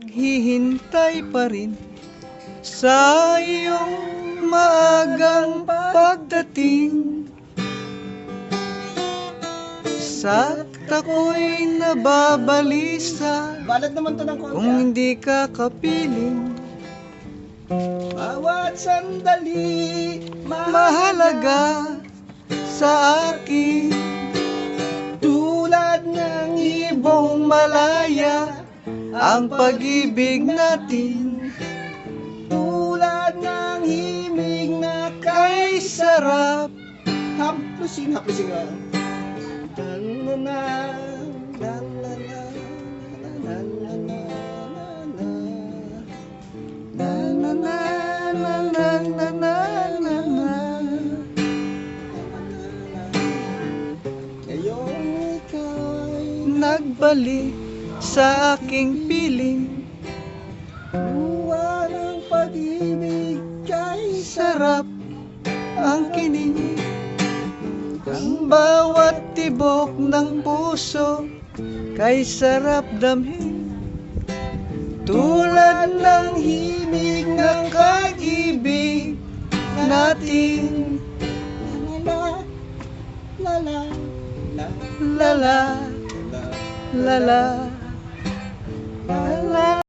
Hihintay pa rin sa iyong maagang pagdating. Sa ako'y nababalisa. Balad naman to ng konti. kung hindi ka kapiling. Bawat sandali, Mahalaga sa akin. Tulad ng Ibong malaya ang pag-ibig natin Tulad ng himig na Kay sarap Haplusin, haplusin ka. Na na na na na na na na na na na na na na na Ngayong ika'y Nagbalik sa aking piling. Buwan ng pag-ibig kay Sarap ang kinig. Ang bawat tibok ng puso Kay sarap damhin. Tulad ng himig ng kag-ibig natin. La la la la la Lala, la lala Bye.